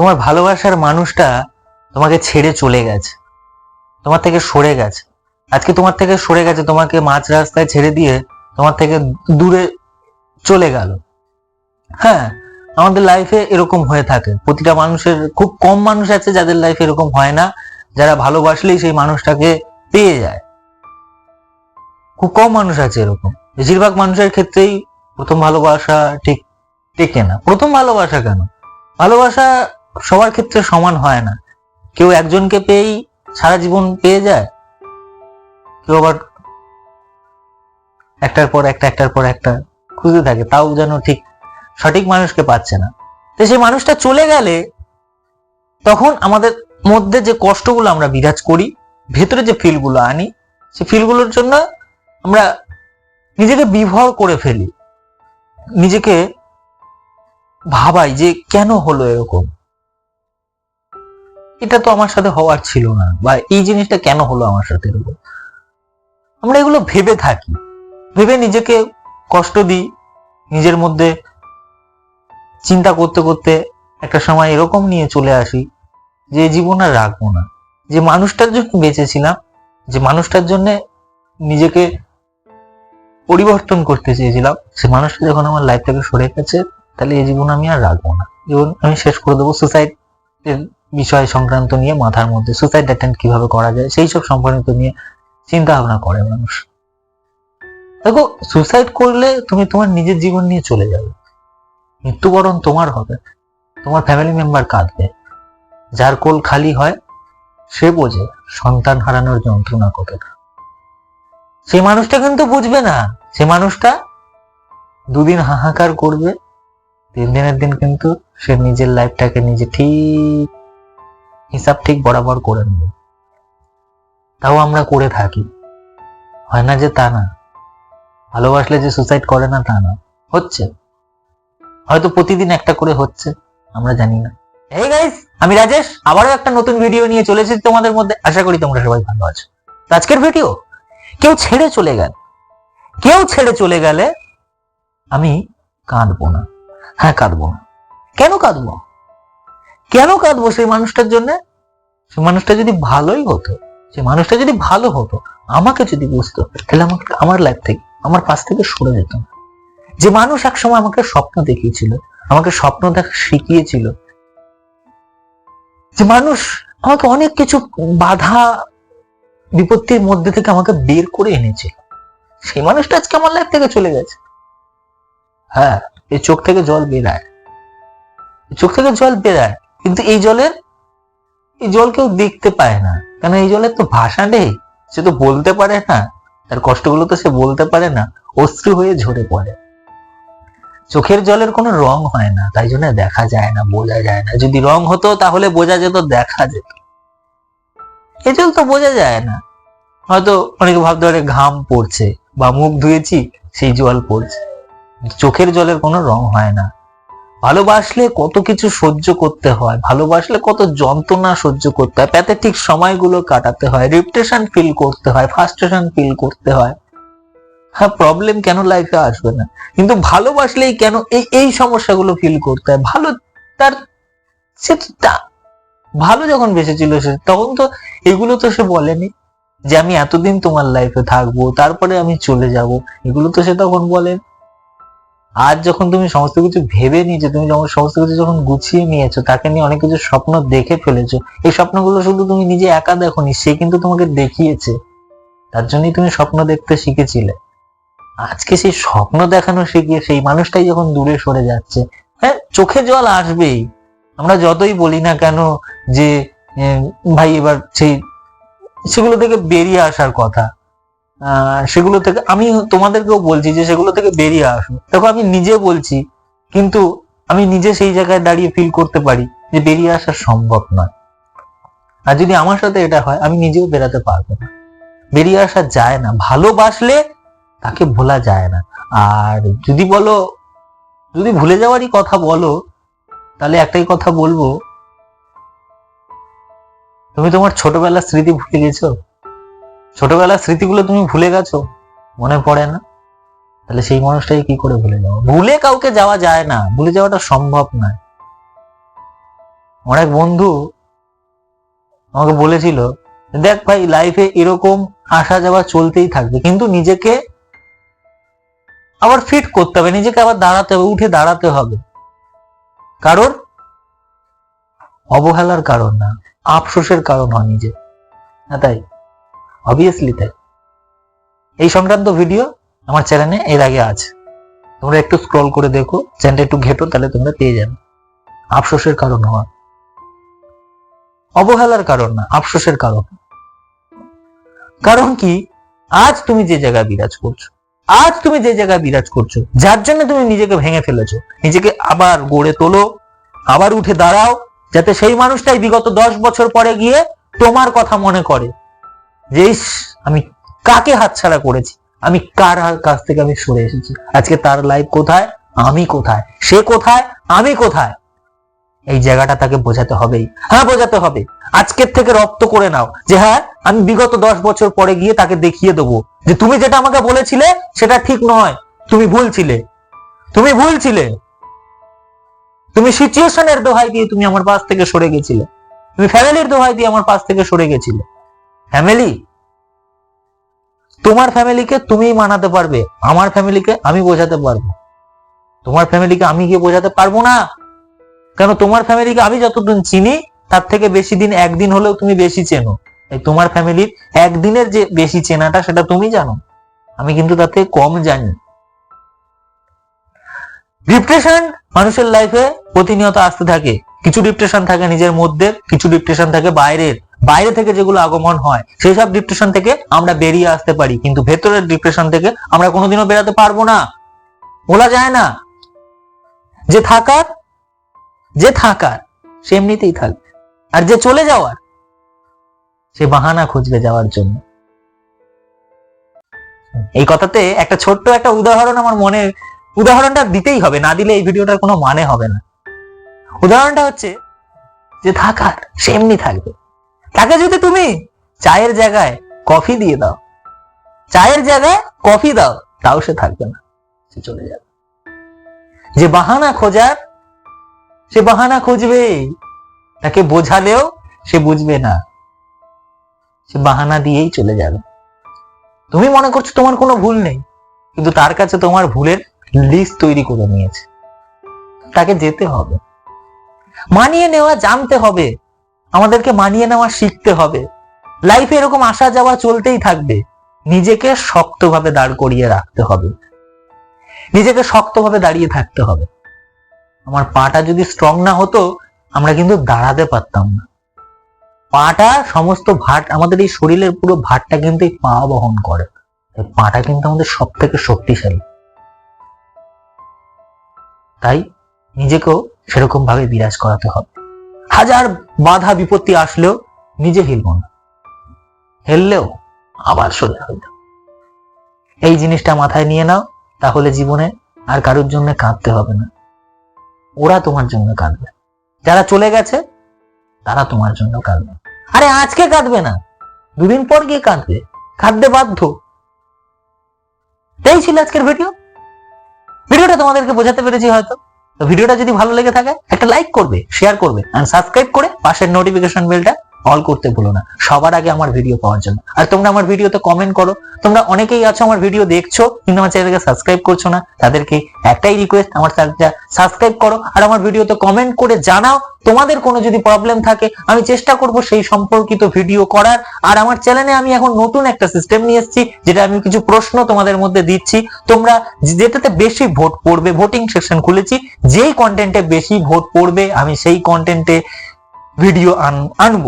তোমার ভালোবাসার মানুষটা তোমাকে ছেড়ে চলে গেছে। তোমার থেকে সরে গেছে। আজকে তোমার থেকে সরে গেছে, তোমাকে মাঝ রাস্তায় ছেড়ে দিয়ে তোমার থেকে দূরে চলে গেল। হ্যাঁ আমাদের লাইফে এরকম হয়ে থাকে। প্রতিটা মানুষের, খুব কম মানুষ আছে যাদের লাইফে এরকম হয় না, যারা ভালোবাসলেই সেই মানুষটাকে পেয়ে যায়। খুব কম মানুষ আছে এরকম। বেশিরভাগ মানুষের ক্ষেত্রেই প্রথম ভালোবাসা ঠিক টেকে না। প্রথম ভালোবাসা কেন? ভালোবাসা সবার ক্ষেত্রে সমান হয় না। কেউ একজনকে পেয়েই সারা জীবন পেয়ে যায়? কেউ আবার একটার পর একটা, একটার পর একটা খুঁজতে থাকে, তাও যেন ঠিক সঠিক মানুষকে পাচ্ছে না। তো সেই মানুষটা চলে গেলে তখন আমাদের মধ্যে যে কষ্টগুলো আমরা বিরাজ করি, ভেতরে যে ফিলগুলো আনি সে ফিলগুলোর জন্য আমরা নিজেকে বিভর করে ফেলি। নিজেকে ভাবাই যে কেন হলো এরকম? এটা তো আমার সাথে হওয়ার ছিল না। বা এই জিনিসটা কেন হলো আমার সাথে আমরা এগুলো ভেবে থাকি। ভেবে নিজেকে কষ্ট দিই, নিজের মধ্যে চিন্তা করতে করতে একটা সময় এরকম নিয়ে চলে আসি যে জীবন আর রাখব না। যে মানুষটার জন্য বেঁচেছিলাম, যে মানুষটার জন্য নিজেকে পরিবর্তন করতে চেয়েছিলাম, সে মানুষটা যখন আমার লাইফ থেকে সরে গেছে, তাহলে এই জীবন আমি আর রাখব না। জীবন আমি শেষ করে দেবো সুসাইড বিষয় সংক্রান্ত নিয়ে মাথার মধ্যে সুসাইড অ্যাটেন্ড কীভাবে করা যায়, সেই সব সম্পর্কিত নিয়ে চিন্তা ভাবনা করে মানুষ। দেখো সুসাইড করলে তুমি তোমার নিজের জীবন নিয়ে চলে যাবে। মৃত্যুবরণ তোমার হবে। তোমার ফ্যামিলি মেম্বার কাঁদবে। যার কোল খালি হয়, সে বোঝে সন্তান হারানোর যন্ত্রণা কতটা। সেই মানুষটা কিন্তু বুঝবে না। সে মানুষটা দুদিন হাহাকার করবে। তিন দিনের দিন কিন্তু সে নিজের লাইফটাকে নিজে ঠিক হিসাব ঠিক বরাবর করে নেবে। তাও আমরা করে থাকি। হয় না যে তা না। ভালোবাসলে যে সুসাইড করে না তা না। হচ্ছে। হয়তো প্রতিদিন একটা করে হচ্ছে, আমরা জানি না। এই গাইস আমি রাজেশ। আবারও একটা নতুন ভিডিও নিয়ে চলে এসেছি তোমাদের মধ্যে। আশা করি তোমরা সবাই ভালো আছো। আজকের ভিডিও কেউ ছেড়ে চলে গেল। কেউ ছেড়ে চলে গেলে আমি কাঁদবো না। হ্যাঁ কাঁদবো না। কেন কাঁদবো? কেন কাঁদবো সেই মানুষটার জন্য? সেই মানুষটা যদি ভালোই হতো, সেই মানুষটা যদি ভালো হতো, আমাকে যদি বুঝতো, তাহলে আমাকে আমার লাইফ থেকে, আমার পাশ থেকে সরে যেত। যে মানুষ একসময় আমাকে স্বপ্ন দেখিয়েছিল, আমাকে স্বপ্ন দেখা শিখিয়েছিল, যে মানুষ আমাকে অনেক কিছু বাধা, বিপত্তির মধ্যে থেকে আমাকে বের করে এনেছিল সেই মানুষটা আজকে আমার লাইফ থেকে চলে গেছে। হ্যাঁ এই চোখ থেকে জল বেরায় চোখ থেকে জল বেরায় কিন্তু এই জলের, এই জল কেউ দেখতে পায় না। কেন এই জলের তো ভাষা নেই? সে তো বলতে পারে না। তার কষ্টগুলো তো সে বলতে পারে না। অশ্রু হয়ে ঝরে পড়ে। চোখের জলের কোনো রং হয় না, তাই জন্য দেখা যায় না, বোঝা যায় না। যদি রং হতো, তাহলে বোঝা যেত, দেখা যেত। এই জল তো বোঝা যায় না। হয়তো অনেকে ভাবতে পারে ঘাম পড়ছে, বা মুখ ধুয়েছি, সেই জল পড়ছে। চোখের জলের কোনো রং হয় না। ভালোবাসলে কত কিছু সহ্য করতে হয়, ভালোবাসলে কত যন্ত্রণা সহ্য করতে হয় প্যাথেটিক সময়গুলো কাটাতে হয় রিপ্রেশন ফিল করতে হয় ফার্স্ট্রেশন ফিল করতে হয়। হ্যাঁ প্রবলেম কেন লাইফে আসবে না? কিন্তু ভালোবাসলেই কেন এই এই সমস্যাগুলো ফিল করতে হয়? ভালো তার সে ভালো যখন বেঁচেছিল সে, তখন তো এগুলো তো সে বলেনি যে আমি এতদিন তোমার লাইফে থাকব, তারপরে আমি চলে যাব, এগুলো তো সে তখন বলেন। আজ যখন তুমি সমস্ত কিছু ভেবে নিয়েছো, তুমি যখন সমস্ত কিছু যখন গুছিয়ে নিয়েছো, তাকে নিয়ে অনেক কিছু স্বপ্ন দেখে ফেলেছো, এই স্বপ্নগুলো শুধু তুমি নিজে একা দেখোনি, সে কিন্তু তোমাকে দেখিয়েছে। তার জন্যই তুমি স্বপ্ন দেখতে শিখেছিলে। আজকে সেই স্বপ্ন দেখানো শিখিয়ে সেই মানুষটাই যখন দূরে সরে যাচ্ছে হ্যাঁ চোখে জল আসবেই। আমরা যতই বলি না কেন যে ভাই, এবার সেই, সেগুলো থেকে বেরিয়ে আসার কথা। সেগুলো থেকে আমি তোমাদেরকেও বলছি যে সেগুলো থেকে বেরিয়ে আসো। দেখো, আমি নিজে বলছি, কিন্তু আমি নিজে সেই জায়গায় দাঁড়িয়ে ফিল করতে পারি যে বেরিয়ে আসা সম্ভব নয়। আর যদি আমার সাথে এটা হয়, আমি নিজেও বেরাতে পারব না। বেরিয়ে আসা যায় না। ভালোবাসলে তাকে ভোলা যায় না। আর যদি বলো, যদি ভুলে যাওয়ারই কথা বলো, তাহলে একটাই কথা বলব, তুমি তোমার ছোটবেলার স্মৃতি ভুলে গেছো? ছোটবেলার স্মৃতিগুলো তুমি ভুলে গেছো? মনে পড়ে না? তাহলে সেই মানুষটাকে কি করে ভুলে যাও ভুলে কাউকে যাওয়া যায় না। ভুলে যাওয়াটা সম্ভব নয়। এক বন্ধু আমাকে বলেছিল, দেখ ভাই লাইফে এরকম আসা যাওয়া চলতেই থাকবে, কিন্তু নিজেকে আবার ফিট করতে হবে, নিজেকে আবার দাঁড়াতে হবে, উঠে দাঁড়াতে হবে। কারণ, অবহেলার কারণ না, আফসোসের কারণ হয় নিজে না তাই? অবভিয়াসলি তাই। এই সংক্রান্ত ভিডিও আমার চ্যানেলে এর আগে আছে। তোমরা একটু স্ক্রল করে দেখো চ্যানেলটা একটু ঘেটো, তাহলে তোমরা পেয়ে যাবে। আফসোসের কারণ হওয়া অবহেলার কারণ না, আফসোসের কারণ। কারণ কি? আজ তুমি যে জায়গায় বিরাজ করছ, আজ তুমি যে জায়গায় বিরাজ করছ, যার জন্য তুমি নিজেকে ভেঙে ফেলেছো, নিজেকে আবার গড়ে তোলো, আবার উঠে দাঁড়াও, যাতে সেই মানুষটাই বিগত দশ বছর পরে গিয়ে তোমার কথা মনে করে। যে ইস, আমি কাকে হাতছাড়া করেছি? আমি কার কাছ থেকে আমি সরে এসেছি? আজকে তার লাইফ কোথায়? আমি কোথায়? সে কোথায়? আমি কোথায়? এই জায়গাটা তাকে বোঝাতে হবেই। হ্যাঁ বোঝাতে হবে। আজকের থেকে রপ্ত করে নাও যে হ্যাঁ আমি বিগত দশ বছর পরে গিয়ে তাকে দেখিয়ে দেবো যে তুমি যেটা আমাকে বলেছিলে সেটা ঠিক নয়। তুমি ভুল ছিলে। তুমি ভুল ছিলে। তুমি সিচুয়েশনের দোহাই দিয়ে তুমি আমার পাশ থেকে সরে গেছিলে। তুমি ফ্যামিলির দোহাই দিয়ে আমার পাশ থেকে সরে গেছিলে। ফ্যামিলি তোমার ফ্যামিলিকে তুমিই মানাতে পারবে, আমার ফ্যামিলিকে আমি বোঝাতে পারব। তোমার ফ্যামিলিকে আমি গিয়ে বোঝাতে পারব না। কেন তোমার ফ্যামিলিকে আমি যতদিন চিনি, তার থেকে বেশি দিন একদিন হলেও তুমি বেশি চেনো। তোমার ফ্যামিলির একদিনের যে বেশি চেনাটা, সেটা তুমি জানো। আমি কিন্তু তাতে কম জানি। ডিপ্রেশন মানুষের লাইফে প্রতিনিয়ত আসতে থাকে। কিছু ডিপ্রেশন থাকে নিজের মধ্যে, কিছু ডিপ্রেশন থাকে বাইরের। বাইরে থেকে যেগুলো আগমন হয় সেই সব ডিপ্রেশন থেকে আমরা বেরিয়ে আসতে পারি। কিন্তু ভেতরের ডিপ্রেশন থেকে আমরা কোনোদিনও বেরাতে পারব না। বলা যায় না। যে থাকার যে থাকার, সে এমনিতেই থাকবে। আর যে চলে যাওয়ার, সে বাহানা খুঁজবে যাওয়ার জন্য। এই কথাতে একটা ছোট্ট একটা উদাহরণ আমার মনে, উদাহরণটা দিতেই হবে, না দিলে এই ভিডিওটার কোনো মানে হবে না। উদাহরণটা হচ্ছে যে থাকার, সে এমনি থাকবে। তাকে যদি তুমি চায়ের জায়গায় কফি দিয়ে দাও, চায়ের জায়গায় কফি দাও, তাও সে থাকবে না, সে চলে যাবে। যে বাহানা খোঁজার, সে বাহানা খুঁজবে, তাকে বোঝালেও সে বুঝবে না, সে বাহানা দিয়েই চলে যাবে। তুমি মনে করছ তোমার কোনো ভুল নেই, কিন্তু তার কাছে তোমার ভুলের লিস্ট তৈরি করে নিয়েছে। তাকে যেতে হবে, মানিয়ে নেওয়া, জানতে হবে আমাদেরকে মানিয়ে নেওয়া শিখতে হবে। লাইফে এরকম আসা যাওয়া চলতেই থাকবে। নিজেকে শক্তভাবে দাঁড় করিয়ে রাখতে হবে। নিজেকে শক্তভাবে দাঁড়িয়ে থাকতে হবে। আমার পাটা যদি স্ট্রং না হতো, আমরা কিন্তু দাঁড়াতে পারতাম না। পাটা সমস্ত ভাট, আমাদের এই শরীরের পুরো ভারটা কিন্তু এই পা বহন করে। পাটা কিন্তু আমাদের সব থেকে শক্তিশালী। তাই নিজেকেও সেরকম ভাবে বিরাজ করাতে হবে। হাজার বাধা বিপত্তি আসলেও নিজে হিলব না। হেললেও আবার সোজা হইল এই জিনিসটা মাথায় নিয়ে নাও, তাহলে জীবনে আর কারোর জন্য কাঁদতে হবে না। ওরা তোমার জন্য কাঁদবে। যারা চলে গেছে, তারা তোমার জন্য কাঁদবে। আরে আজকে কাঁদবে না, দুদিন পর গিয়ে কাঁদবে। কাঁদতে বাধ্য। এই ছিল আজকের ভিডিও। ভিডিওটা তোমাদেরকে বোঝাতে পেরেছি হয়তো। ভিডিওটা যদি ভালো লেগে থাকে, একটা লাইক করবে শেয়ার করবে আর সাবস্ক্রাইব করে পাশের নোটিফিকেশন বেলটা অল করতে ভুলো না। সবার আগে আমার ভিডিও পাওয়ার জন্য। আর তোমরা আমার ভিডিওতে কমেন্ট করো। তোমরা অনেকেই আছো আমার ভিডিও দেখছ, কিন্তু আমার চ্যানেলকে সাবস্ক্রাইব করছ না। তাদেরকে একটাই রিকোয়েস্ট আমার চ্যানেলটা সাবস্ক্রাইব করো। আর আমার ভিডিওতে কমেন্ট করে জানাও, তোমাদের কোনো যদি প্রবলেম থাকে, আমি চেষ্টা করব সেই সম্পর্কিত ভিডিও করার। আর আমার চ্যানেলে আমি এখন নতুন একটা সিস্টেম নিয়ে এসেছি, যেটা আমি কিছু প্রশ্ন তোমাদের মধ্যে দিচ্ছি। তোমরা যেটাতে বেশি ভোট পড়বে ভোটিং সেকশন খুলেছি। যেই কন্টেন্টে বেশি ভোট পড়বে, আমি সেই কন্টেন্টে ভিডিও আনব।